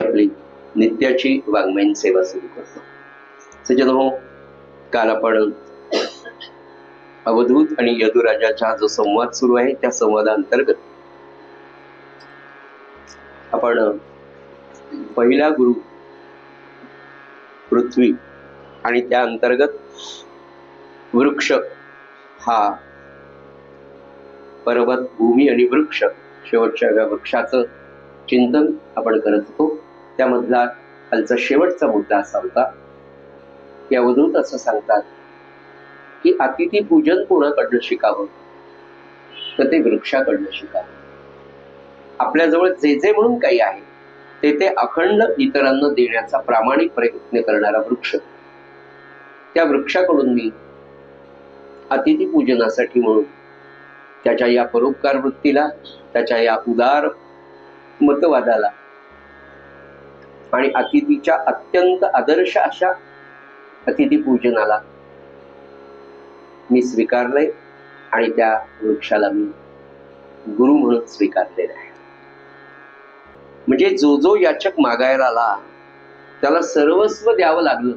आपली नित्याची वाङ्मयीन सेवा सुरू करतो. सज्जन हो काल आपण अवधूत आणि यदुराजाचा जो संवाद सुरू आहे त्या संवादांतर्गत आपण पहिला गुरु पृथ्वी आणि त्या अंतर्गत वृक्ष हा पर्वत भूमी आणि वृक्ष शेवटच्या वृक्षाचं चिंतन आपण करत होतो. त्यामधला खालचा शेवटचा मुद्दा असा होता. की अवधूत असं सांगतात की अतिथी पूजन कोणाकडनं शिकावं? तर ते वृक्षाकडनं शिकावं. आपल्याजवळ जे जे म्हणून काही आहे ते ते अखंड इतरांना देण्याचा प्रामाणिक प्रयत्न करणारा वृक्ष. त्या वृक्षाकडून मी अतिथी पूजनासाठी म्हणून त्याच्या या परोपकार वृत्तीला त्याच्या या उदार मतवादाला आणि अतिथीच्या अत्यंत आदर्श अशा अतिथी पूजनाला मी स्वीकारले आणि त्या वृक्षाला मी गुरु म्हणून स्वीकारलेलं आहे. म्हणजे जो जो याचक मागायला आला त्याला सर्वस्व द्यावं लागलं.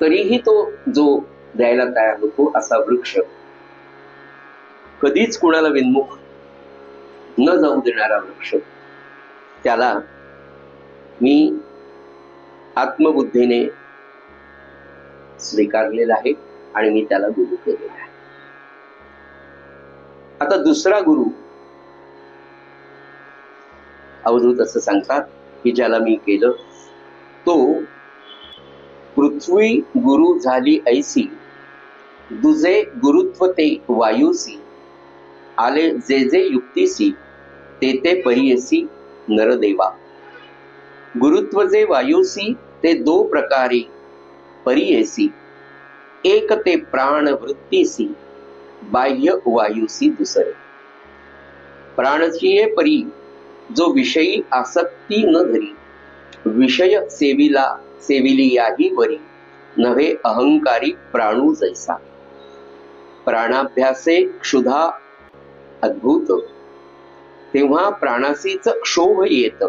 तरीही तो जो द्यायला तयार होतो असा वृक्ष कधीच कुणाला विन्मुख न जाऊ देणारा वृक्ष त्याला मी आत्मबुद्धीने स्वीकारलेला आहे आणि मी त्याला गुरु केलेला आहे. आता दुसरा गुरु अवधूत असं सांगतात की ज्याला मी केलं तो पृथ्वी गुरु झाली ऐसी दुजे गुरुत्व ते वायुसी आले जे जे युक्तीसी ते ते परियसी नरदेवा। गुरुत्व जे वायुसी ते दो प्रकारे परियेसी। एक ते प्राण वृत्तीसी बाह्य वायुसी दुसरे। प्राणचीये परी जो विषयी आसक्ती न धरी विषय सेविला सेविली याही वरी नव्हे अहंकारी प्राणू जैसा। प्राणाभ्यासे क्षुधा अद्भुत। तेव्हा प्राणासीच क्षोभ येत.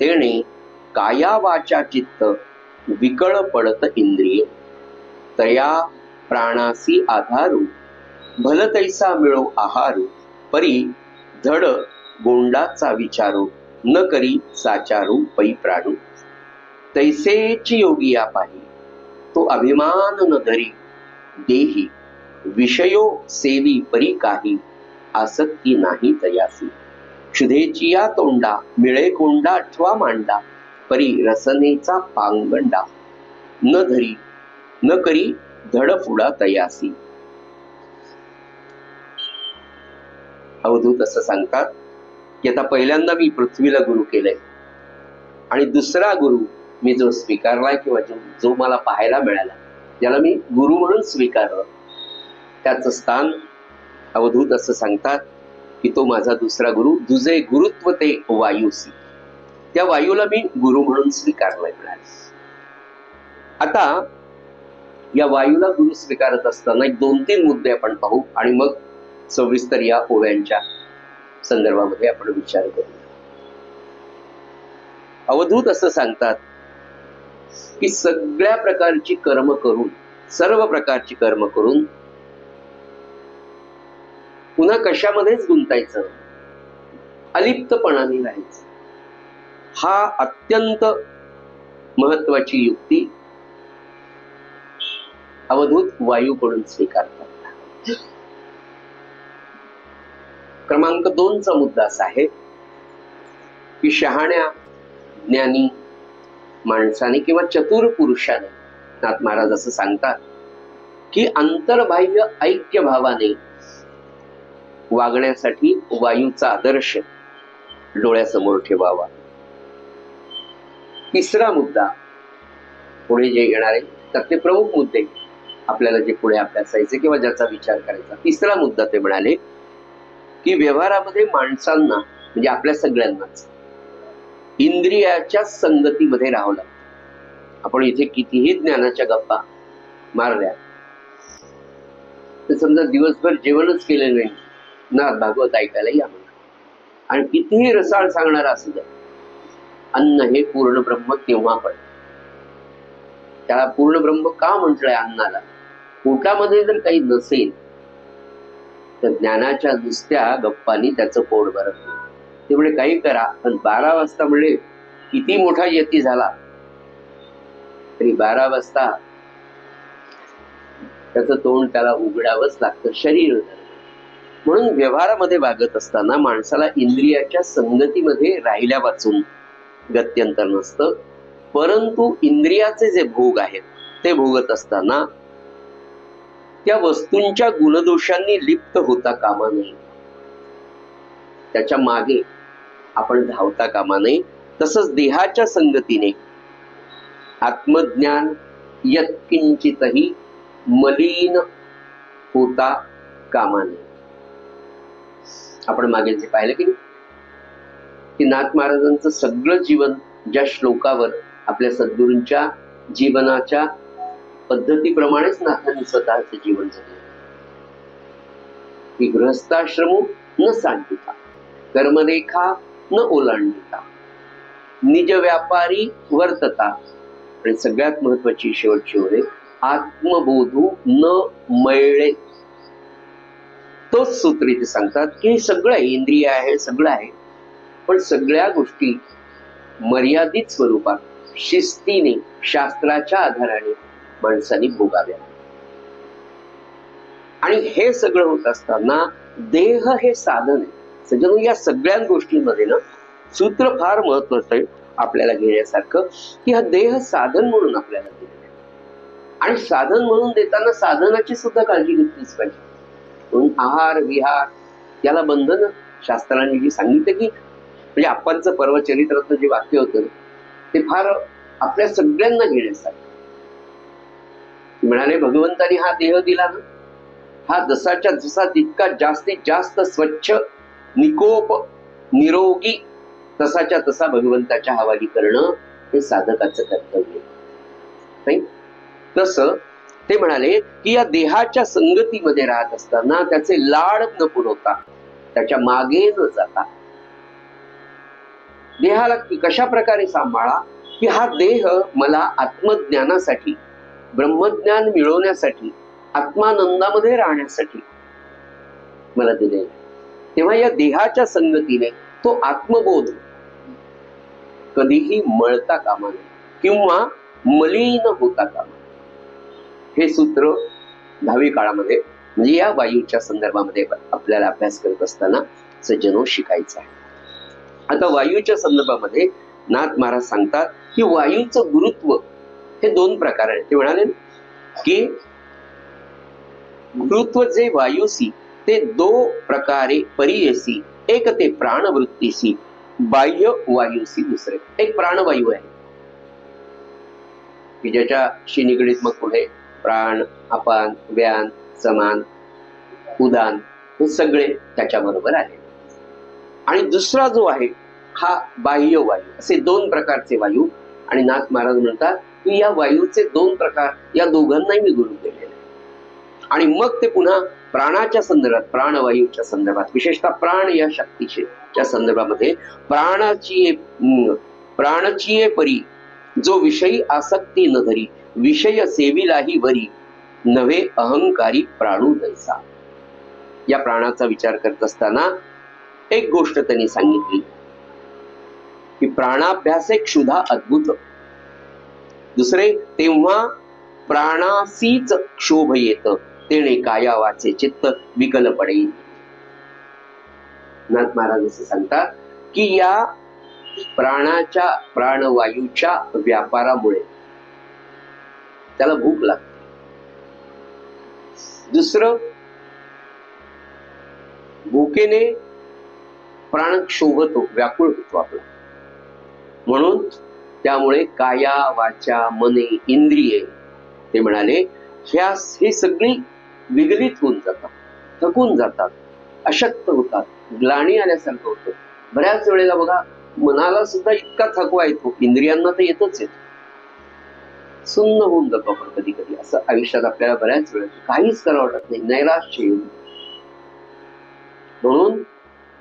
तेणे काया वाचा चित्त विकळ पडत इंद्रिय. तया प्राणासी आधारू भलतैसा मिळो आहारू परी धड गोंडाचा विचारू न करी साचारू पै प्राणू. तैसेची योगिया पाही तो अभिमान न धरी देही विषयो सेवी परी काही आसक्ती नाही तयासी. शुधेचिया तोंडा मिळे कोंडा अठवा मांडा परी रसनेचा पांगंडा. न धरी न करी धडफुडा तयासी. अवधूत असं सांगतात की आता पहिल्यांदा मी पृथ्वीला गुरु केलंय. आणि दुसरा गुरु मी जो स्वीकारलाय किंवा जो जो मला पाहायला मिळाला ज्याला मी गुरु म्हणून स्वीकारलं त्याचं स्थान अवधूत असं सांगतात की तो माझा दुसरा गुरु दुजे गुरुत्व ते वायूसी त्या वायूला मी गुरु म्हणून स्वीकारलंय आता या वायूला गुरु स्वीकारत असताना एक दोन तीन मुद्दे आपण पाहू आणि मग सविस्तर या ओव्यांच्या संदर्भामध्ये आपण विचार करू. अवधूत असं सांगतात की सगळ्या प्रकारची कर्म करून सर्व प्रकारची कर्म करून पुन्हा कशामध्येच गुंतायचं? अलिप्तपणाने राहायचं. हा अत्यंत महत्वाची युक्ती अवधूत वायूकडून स्वीकारतात. क्रमांक दोनचा मुद्दा असा आहे की शहाण्या ज्ञानी माणसाने किंवा चतुर पुरुषाने नाथ महाराज असं सांगतात की अंतर्बाह्य ऐक्य भावाने वागण्यासाठी वायूचा आदर्श डोळ्यासमोर ठेवावा. तिसरा मुद्दा पुढे जे येणार आहे त्यातले प्रमुख मुद्दे आपल्याला जे पुढे अभ्यासायचे किंवा ज्याचा विचार करायचा. तिसरा मुद्दा ते म्हणाले की व्यवहारामध्ये माणसांना म्हणजे आपल्या सगळ्यांनाच इंद्रियाच्या संगतीमध्ये राहावं लागतं. आपण इथे कितीही ज्ञानाच्या गप्पा मारल्या तर समजा दिवसभर जेवणच केलं नाही ना भागवत ऐकायला या म्हणा आणि कितीही रसाळ सांगणारा असू द्या अन्न हे पूर्ण ब्रह्म केव्हा पण. त्याला पूर्ण ब्रह्म का म्हटलंय अन्नाला? पोटामध्ये जर काही नसेल तर ज्ञानाच्या नुसत्या गप्पानी त्याचं पोट भरत नाही. त्यामुळे काही करा. पण बारा वाजता म्हणजे किती मोठा यती झाला. तरी बारा वाजता त्याचं तोंड त्याला उघडावंच लागतं शरीर म्हणून व्यवहारामध्ये वागत असताना माणसाला इंद्रियाच्या संगतीमध्ये राहिल्या वाचून गत्यंतर नसतं. परंतु इंद्रियाचे जे भोग आहेत ते भोगत असताना त्या वस्तूंच्या गुणदोषांनी लिप्त होता कामा नये. त्याच्यामागे आपण धावता कामा नये. तसंच देहाच्या संगतीने आत्मज्ञान यत्किंचितही मलिन होता कामा नये. आपण मागे जे पाहिलं की की नाथ महाराजांचं सगळं जीवन ज्या श्लोकावर आपल्या सद्गुरूंच्या जीवनाच्या पद्धतीप्रमाणेच नाथांनी स्वतःचं जीवन जगलं. की गृहस्थाश्रमो न सांडिता कर्मरेखा न ओलांडिता निज व्यापारी वर्तता आणि सगळ्यात महत्वाची शेवटची ओळख आत्मबोधू न मळले. तोच सूत्र इथे सांगतात की हे सगळं आहे इंद्रिय आहे सगळं आहे. पण सगळ्या गोष्टी मर्यादित स्वरूपात शिस्तीने शास्त्राच्या आधाराने माणसाने भोगाव्या. आणि हे सगळं होत असताना देह हे साधन आहे. सज्जनो या सगळ्या गोष्टींमध्ये ना सूत्र फार महत्वाचं आहे आपल्याला घेण्यासारखं की हा देह साधन म्हणून आपल्याला दिलेला आहे. आणि साधन म्हणून देताना साधनाची सुद्धा काळजी घेतलीच पाहिजे. म्हणून आहार विहार याला बंधन शास्त्रांनी जी सांगितलं की म्हणजे आप्पांचं पर्वचरित्रातलं जे वाक्य होतं ते फार आपल्या सगळ्यांना घेण्यासाठी म्हणाले भगवंतानी हा देह दिला ना? हा जसाच्या जसा तितका जास्तीत जास्त स्वच्छ निकोप निरोगी तसाच्या तसा भगवंताच्या हवाली करणं हे साधकाचं कर्तव्य नाही? तसं ते म्हणाले की या देहाच्या संगतीमध्ये राहत असताना त्याचे लाड न पुरवता त्याच्यामागे न जाता. देहाला कशा प्रकारे सांभाळा की हा देह मला आत्मज्ञानासाठी ब्रह्मज्ञान मिळवण्यासाठी आत्मानंदामध्ये राहण्यासाठी मला दिले. तेव्हा या देहाच्या संगतीने तो आत्मबोध कधीही मळता कामा नये किंवा मलिन होता कामा हे सूत्र दहावी काळामध्ये म्हणजे या वायूच्या संदर्भामध्ये आपल्याला अभ्यास करत असताना सज्जनो शिकायचं आहे. आता वायूच्या संदर्भामध्ये नाथ महाराज सांगतात की वायूचं गुरुत्व हे दोन प्रकार आहे ते म्हणाले की गुरुत्व जे वायूसी ते दो प्रकारे परियसी एक ते प्राणवृत्तीसी बाह्य वायूसी दुसरे. एक प्राणवायू आहे. की ज्याच्याशी निगडीत मग पुढे प्राण अपान व्यान समान उदान हे सगळे त्याच्याबरोबर आहे आणि दुसरा जो आहे हा बाह्य वायू. असे दोन प्रकारचे वायू आणि नाथ महाराज म्हणतात की या वायूचे दोन प्रकार या दोघांनाही मी गुरु केलेले आणि मग ते पुन्हा प्राणाच्या संदर्भात प्राणवायूच्या संदर्भात विशेषतः प्राण या शक्तीचे च्या संदर्भामध्ये प्राणाची प्राणची परी जो विषयी आसक्ती न धरी विषय सेविलाही वरी नव्हे अहंकारी प्राणू जैसा. या प्राणाचा विचार करत असताना एक गोष्ट त्यांनी सांगितली की प्राणाभ्यासे क्षुधा अद्भुत. दुसरे तेव्हा प्राणासीच क्षोभ येत तेने काया वाचे चित्त विकल पडेल नाथ महाराज असे सांगतात की या प्राणाच्या प्राणवायूच्या व्यापारामुळे. त्याला भूक लागते. दुसरं भूकेने प्राण क्षोभतो व्याकुळ होतो आपला. म्हणून त्यामुळे काया वाचा मने इंद्रिये ते म्हणाले ह्या हे सगळी विगलित होऊन जातात थकून जातात अशक्त होतात ग्लाणी आल्यासारखं होतं. बऱ्याच वेळेला बघा मनाला सुद्धा इतका थकवा येतो इंद्रियांना तर येतच येतो सुन्न होऊन जातो आपण कधी कधी असं आयुष्यात आपल्याला बऱ्याच वेळा काहीच करावं वाटत नाही. नैराश्य येऊन म्हणून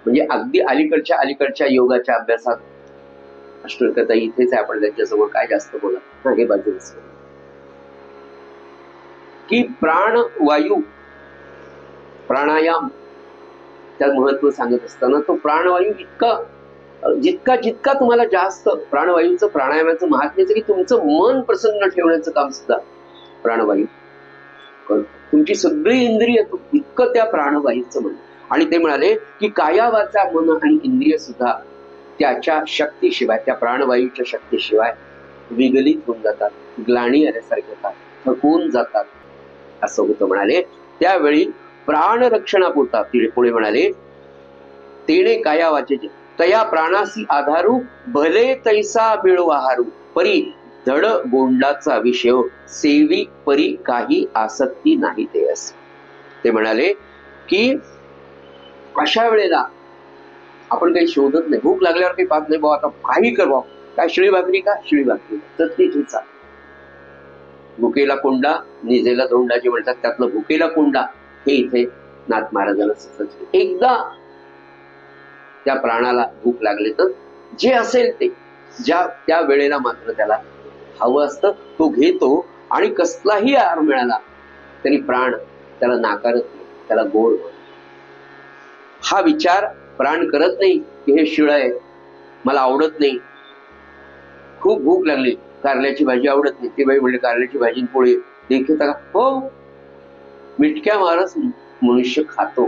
म्हणजे अगदी अलीकडच्या अलीकडच्या योगाच्या अभ्यासात अष्टकता इथेच आहे आपण त्यांच्यासमोर काय जास्त बोला हा हे बाजूच की प्राण वायू प्राणायाम त्यात महत्त्व सांगत असताना तो प्राणवायू इतका जितका जितका तुम्हाला जास्त प्राणवायूचं प्राणायामाचं महात्म्याचं की तुमचं मन प्रसन्न ठेवण्याचं काम सुद्धा प्राणवायू. तुमची सगळी इंद्रिय इतकं त्या प्राणवायूचं म्हण आणि ते म्हणाले की काया वाचा मन आणि इंद्रिय सुद्धा त्याच्या शक्तीशिवाय त्या प्राणवायूच्या शक्तीशिवाय विगलित होऊन जातात ग्लाणी आल्यासारखे होतात थकून जातात. असं होतं म्हणाले. त्यावेळी प्राण रक्षणापुरता तिथे पुढे म्हणाले तेने काया वाचेचे तया प्राणासी आधारू भले तैसा मिळवाहारू परी धड गोंडाचा विषय सेवी परी काही आसक्ती नाही ते असे. ते म्हणाले की अशा वेळेला आपण काही शोधत नाही. भूक लागल्यावर काही पाहत नाही बाबा आता काही कर बाबा. काय शिळी भाकरी का? शिळी भाकरी. तर ती ठेचा भुकेला कोंडा निजेला धोंडा जे म्हणतात त्यातलं भुकेला कोंडा हे इथे नाथ महाराजांना एकदा त्या प्राणाला भूक लागले तर जे असेल ते. ज्या त्या वेळेला मात्र त्याला हवं असतं तो घेतो आणि कसलाही आहार मिळाला तरी प्राण त्याला नाकारत नाही त्याला गोड हा विचार प्राण करत नाही की हे शिळ आहे मला आवडत नाही. खूप भूक लागली कारल्याची भाजी आवडत नाही. ते बाई म्हणजे कारल्याची भाजी पोळी देखील का हो मिटक्या मारच मनुष्य खातो.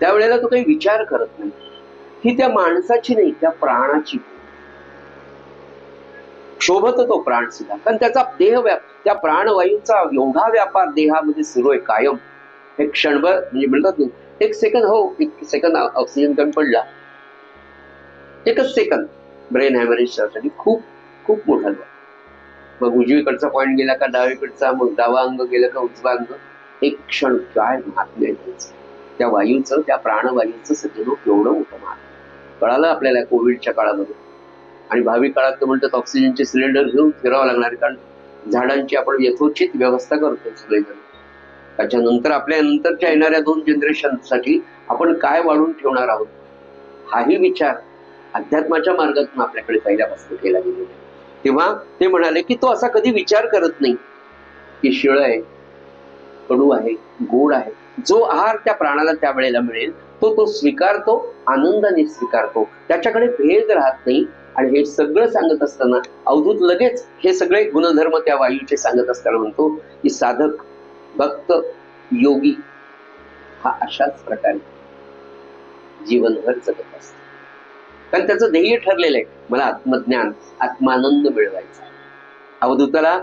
त्यावेळेला तो काही विचार करत नाही. ही त्या माणसाची नाही त्या प्राणाची. शोभत तो प्राण सुद्धा. कारण त्याचा देह व्याप त्या प्राणवायूचा एवढा व्यापार देहामध्ये सुरू आहे कायम. एक क्षणभर म्हणजे म्हणतात ना एक सेकंद हो एक सेकंद ऑक्सिजन कमी पडला. एकच सेकंद ब्रेन हॅमरेजसाठी खूप खूप मोठा मग उजवीकडचा पॉईंट गेला का डावीकडचा मग डावा अंग गेला का उजवा अंग? एक क्षण काय महात्म्य त्या वायूचं त्या प्राणवायूचं सज्जनो केवढं मोठं महात्म्य कळालं आपल्याला कोविडच्या काळामध्ये. आणि भावी काळात तर म्हणतात ऑक्सिजनचे सिलेंडर घेऊन फिरावं लागणार आहे. कारण झाडांची आपण यथोचित व्यवस्था करतो सगळेजण. त्याच्यानंतर आपल्या नंतरच्या येणाऱ्या दोन जनरेशनसाठी आपण काय वाढून ठेवणार आहोत? हाही विचार अध्यात्माच्या मार्गातून आपल्याकडे पहिल्यापासून केला गेलेला तेव्हा ते म्हणाले की तो असा कधी विचार करत नाही की शिळ आहे कडू आहे गोड आहे. जो आहार त्या प्राणाला त्या वेळेला मिळेल तो तो स्वीकारतो आनंदाने स्वीकारतो. त्याच्याकडे भेद राहत नाही. आणि हे सगळं सांगत असताना अवधूत लगेच हे सगळे गुणधर्म त्या वायूचे सांगत असताना म्हणतो की साधक भक्त योगी हा अशाच प्रकारे जीवनभर जगत असतो कारण त्याचं ध्येय ठरलेलं आहे मला आत्मज्ञान आत्मानंद मिळवायचा अवधूताला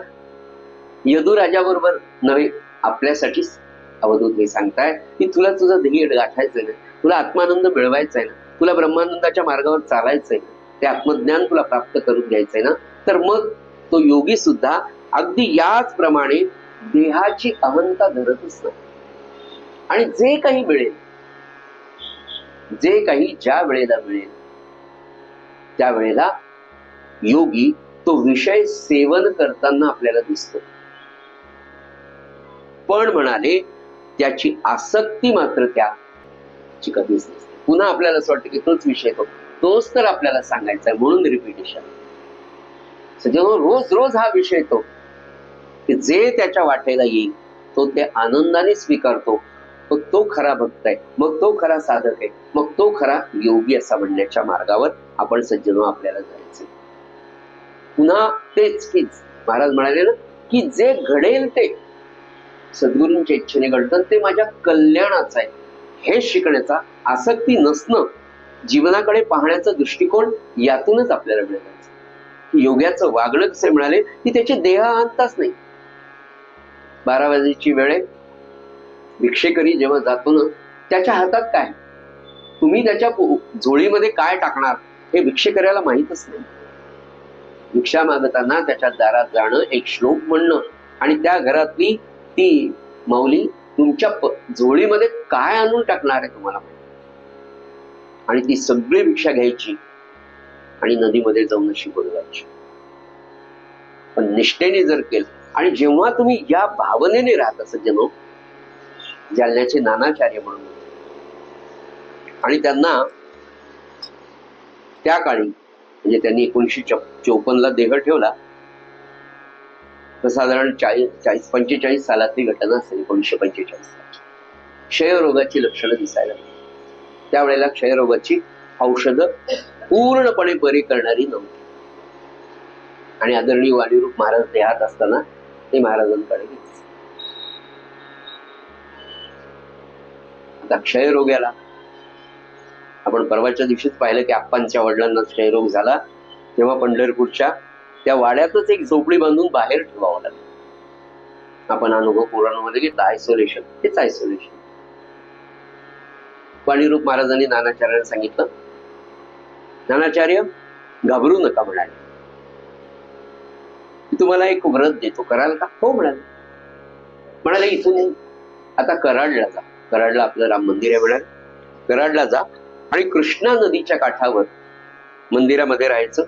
यदुराजाबरोबर नव्हे आपल्यासाठीच अवधूत हे सांगताय की तुला तुझं ध्येय गाठायचंय ना तुला आत्मानंद मिळवायचा आहे ना तुला ब्रह्मानंदाच्या मार्गावर चालायचंय ते आत्मज्ञान तुला प्राप्त करून घ्यायचंय ना तर मग तो योगी सुद्धा अगदी याच प्रमाणे देहाची अहंता धरतच नाही. आणि जे काही मिळेल जे काही ज्या वेळेला मिळेल त्या वेळेला योगी तो विषय सेवन करताना आपल्याला दिसतो. पण म्हणाले त्याची आसक्ती मात्र त्या कधीच नसते. पुन्हा आपल्याला असं वाटतं की तोच विषय तो तोच तर आपल्याला सांगायचा आहे म्हणून रिपिटेशन जेव्हा रोज रोज हा विषय तो की जे त्याच्या वाटेला येईल तो ते आनंदाने स्वीकारतो मग तो खरा भक्त आहे मग तो खरा साधक आहे मग तो खरा योगी असा म्हणण्याच्या मार्गावर आपण सज्जनो आपल्याला जायचं पुन्हा तेच की महाराज म्हणाले ना की जे घडेल ते. सद्गुरूंच्या इच्छेने घडतं. ते माझ्या कल्याणाचं आहे. हे शिकण्याचा आसक्ती नसणं जीवनाकडे पाहण्याचा दृष्टिकोन यातूनच आपल्याला मिळायचं योग्याचं वागणं कसे मिळाले की त्याचे देह आणताच नाही. बारा वाजेची वेळ भिक्षेकरी जेव्हा जातो ना त्याच्या हातात काय? तुम्ही त्याच्या झोळीमध्ये काय टाकणार हे भिक्षेकऱ्याला माहीतच नाही. भिक्षा मागताना त्याच्या दारात जाणं एक श्लोक म्हणणं आणि त्या घरातली ती माऊली तुमच्या जोडीमध्ये काय आणून टाकणार आहे तुम्हाला आणि ती सगळी भिक्षा घ्यायची आणि नदीमध्ये जाऊन अशी जायची पण निष्ठेने जर केलं आणि जेव्हा तुम्ही या भावनेने राहत असं जनो जालन्याचे नानाचार्य म्हणून आणि त्यांना त्या काळी म्हणजे त्यांनी एकोणीसशे चौपन्नला देह ठेवला तर साधारण चाळीस चाळीस पंचेचाळीस सालातली घटना असेल एकोणीसशे पंचेचाळीस क्षयरोगाची लक्षणं दिसायला त्यावेळेला क्षयरोगाची औषधं पूर्णपणे बरी करणारी नव्हती. आणि आदरणीय वाणीरूप महाराज देहात असताना ते महाराजांकडे आता क्षयरोग्याला आपण परवाच्या दिवशीच पाहिलं की आप्पांच्या वडिलांना क्षयरोग झाला. तेव्हा पंढरपूरच्या त्या वाड्यातच एक झोपडी बांधून बाहेर ठेवावं लागलं. आपण अनुभव पुराणामध्ये घेतला आयसोलेशन हेच आयसोलेशन पाणीरूप महाराजांनी नानाचार्याला सांगितलं नानाचार्य घाबरू नका म्हणाले. तुम्हाला एक व्रत देतो. कराल का? हो म्हणाले. म्हणाले इथून आता कराडला जा. कराडला आपलं राम मंदिर आहे म्हणाले. कराडला जा आणि कृष्णा नदीच्या काठावर मंदिरामध्ये राहायचं.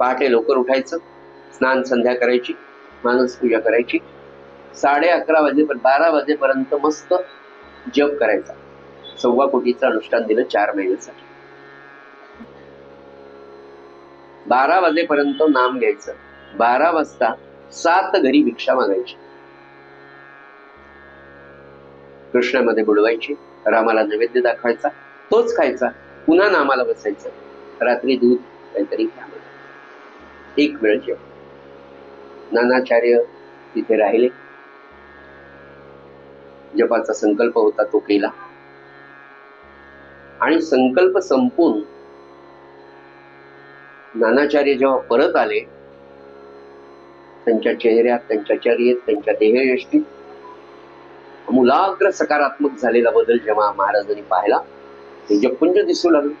पहाटे लवकर उठायचं स्नान संध्या करायची मानस पूजा करायची. साडे अकरा वाजेपर्यंत बारा वाजेपर्यंत मस्त जप करायचा. सव्वा कोटीचं अनुष्ठान दिलं चार महिन्यासाठी. बारा वाजेपर्यंत नाम घ्यायचं. बारा वाजता सात घरी भिक्षा मागायची. कृष्णामध्ये बुडवायची रामाला नैवेद्य दाखवायचा तोच खायचा पुन्हा नामाला बसायचं. रात्री दूध काहीतरी घ्या एक वेळ जेव नानाचार्य तिथे राहिले. जपाचा संकल्प होता तो केला. आणि संकल्प संपून नानाचार्य जेव्हा परत आले त्यांच्या चेहऱ्यात त्यांच्या चर्येत त्यांच्या देहयष्टीत मुलाग्र सकारात्मक झालेला बदल जेव्हा महाराजांनी पाहिला ते जपुंज दिसू लागलं.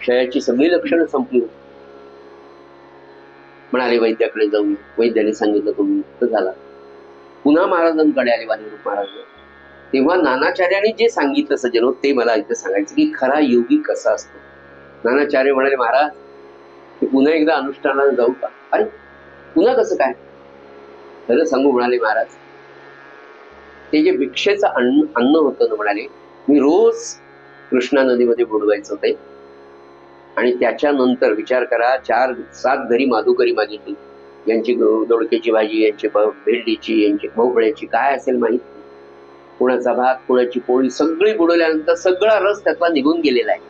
क्षयाची सगळी लक्षणं संपली होती म्हणाले वैद्याकडे जाऊन वैद्याने सांगितलं तुम्ही मुक्त झाला. पुन्हा महाराजांकडे आले वाणीरूप महाराज. तेव्हा नानाचार्याने जे सांगितलं सज्जनो ते मला इथे सांगायचं की खरा योगी कसा असतो? नानाचार्य म्हणाले महाराज पुन्हा एकदा अनुष्ठानाला जाऊ का? अरे पुन्हा कसं काय? खरं सांगू म्हणाले महाराज. ते जे भिक्षेचं अन्न अन्न होतं ना म्हणाले मी रोज कृष्णा नदीमध्ये बुडवायचं ते. आणि त्याच्यानंतर विचार करा चार सात घरी माधुकरी मागितली यांची गो- दोडक्याची भाजी यांची भेंडीची यांची भोपळ्याची काय असेल माहीत कुणाचा भात कुणाची पोळी सगळी बुडवल्यानंतर सगळा रस त्यातला निघून गेलेला आहे.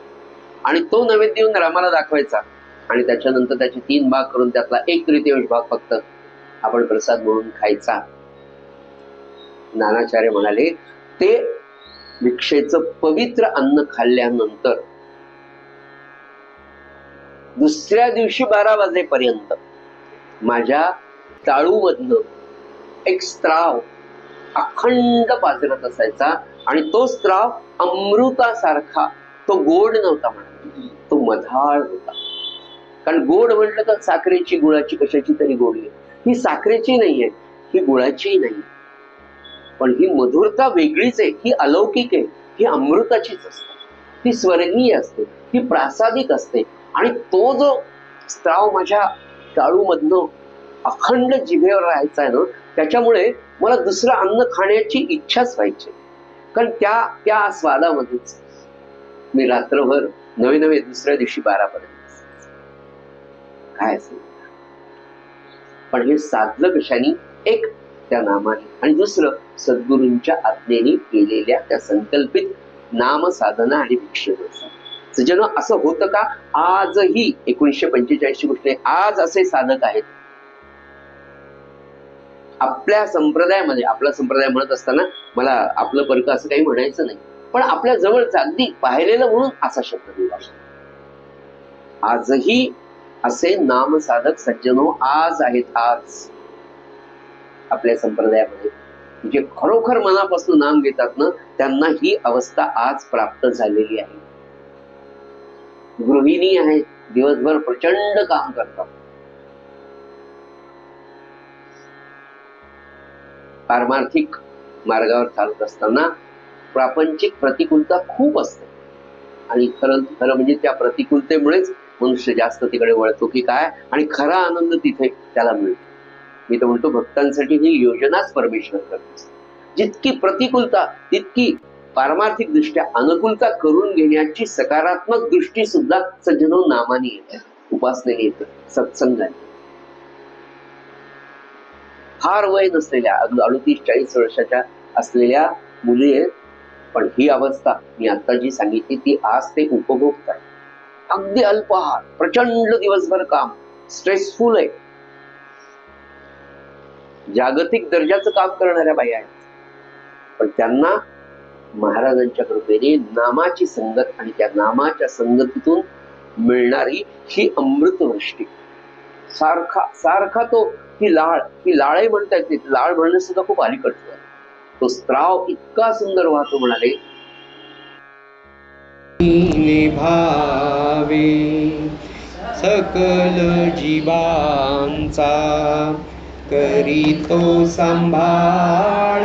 आणि तो नैवेद्य देऊन रामाला दाखवायचा. आणि त्याच्यानंतर त्याचे तीन भाग करून त्यातला एक तृतीयांश भाग फक्त आपण प्रसाद म्हणून खायचा. नानाचार्य म्हणाले ते भिक्षेचं पवित्र अन्न खाल्ल्यानंतर दुसऱ्या दिवशी बारा वाजेपर्यंत. माझ्या टाळूमधनं एक स्त्राव अखंड पाजरत असायचा आणि तो स्त्राव अमृतासारखा तो गोड नव्हता म्हणा तो मधाळ होता. कारण गोड म्हटलं तर साखरेची गुळाची कशाची तरी गोडी आहे. ही साखरेची नाहीये ही गुळाची नाही पण ही मधुरता वेगळीच आहे ही अलौकिक आहे ही अमृताचीच असते. ती स्वर्गीय असते ती प्रासादिक असते आणि तो जो स्त्राव माझ्या टाळूमधनं अखंड जिभेवर राहायचा आहे ना त्याच्यामुळे मला दुसरं अन्न खाण्याची इच्छाच व्हायची. कारण त्या त्या स्वादामध्येच मी रात्रभर नवे नवे दुसऱ्या दिवशी बारापर्यंत. काय असेल? पण हे साधलं कशाने? एक त्या नामाने. आणि दुसरं सद्गुरूंच्या आज्ञेने केलेल्या त्या संकल्पित नाम साधना आणि भिक्षेचा सज्जन असं होतं का? आजही एकोणीसशे पंचेचाळीसची गोष्ट आहे. आज असे साधक आहेत. आपल्या संप्रदायामध्ये आपला संप्रदाय म्हणत असताना मला आपलं परक असं काही म्हणायचं नाही. पण आपल्या जवळच अगदी पाहिलेलं म्हणून असा शब्द दिला आजही असे नामसाधक सज्जनो आज आहेत आज. आपल्या संप्रदायामध्ये. जे खरोखर मनापासून नाम घेतात ना त्यांना ही अवस्था आज प्राप्त झालेली आहे. गृहिणी आहेत दिवसभर प्रचंड काम करतात पारमार्थिक मार्गावर चालत असताना प्रापंचिक प्रतिकूलता खूप असते. आणि खरं खरं म्हणजे त्या प्रतिकूलतेमुळेच मनुष्य जास्त तिकडे वळतो की काय? आणि खरा आनंद तिथे त्याला मिळतो. मी तर म्हणतो भक्तांसाठी ही योजनाच परमेश्वर करते. जितकी प्रतिकूलता तितकी पारमार्थिक दृष्ट्या अनुकूलता करून घेण्याची सकारात्मक दृष्टी सुद्धा सज्जनो नामाने येते. उपासनेने येते. सत्संगाने फार वय नसलेल्या अडतीस चाळीस वर्षाच्या असलेल्या मुली आहेत. पण ही अवस्था मी आता जी सांगितली ती आज ते उपभोगतात अगदी अल्पहार प्रचंड दिवसभर काम स्ट्रेसफुल आहे. जागतिक दर्जाचं काम करणाऱ्या बाई आहेत. पण त्यांना महाराजांच्या कृपेने नामाची संगत आणि त्या नामाच्या संगतीतून मिळणारी ही अमृतवृष्टी. सारखा सारखा तो ही लाळ ही लाळे म्हणता येते लाळ म्हणणं सुद्धा खूप अलीकडचं तो स्त्राव इतका सुंदर वाहतो म्हणाले. निभावे सकल जीवांचा करीतो सांभाळ.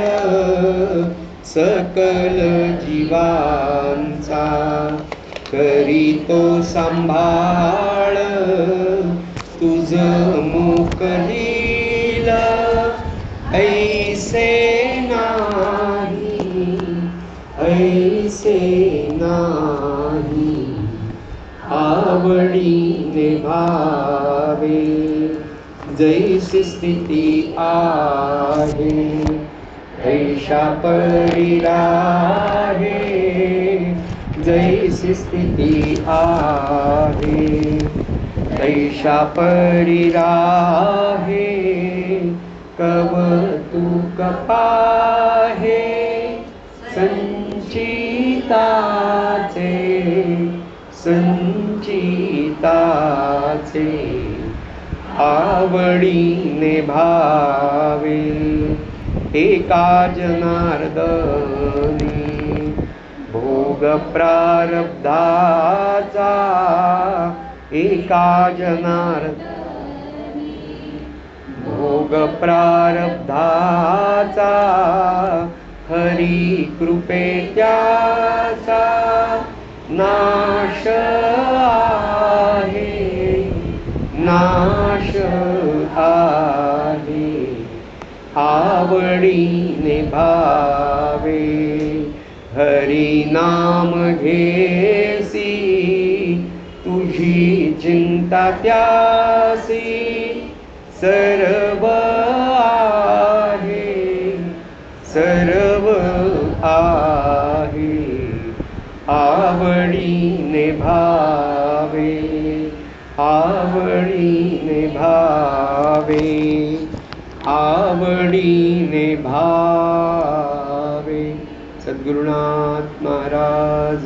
सकल जीवांचा करीतो सांभाळ. तुझ मुकलीला ऐसे नाही ऐसे नाही. आवडीने भावे जैसी स्थिती आहे. ऐशा परिराहे जैसी स्थिती आहे. ऐशा पडिला आहे कव तू कपाहे संचिताचे संचिताचे आवडीने भावे. एका जनार्दनी भोग प्रारब्धाचा एका जनार्द भोग प्रारब्धाचा हरी कृपे त्याचा नाश नाम घेसी तुझी चिंता त्यासी सर्व आहे सर्व आहे. आवडीने भावे आवडीने भावे आवडीने भावे. सद्गुरुनाथ महाराज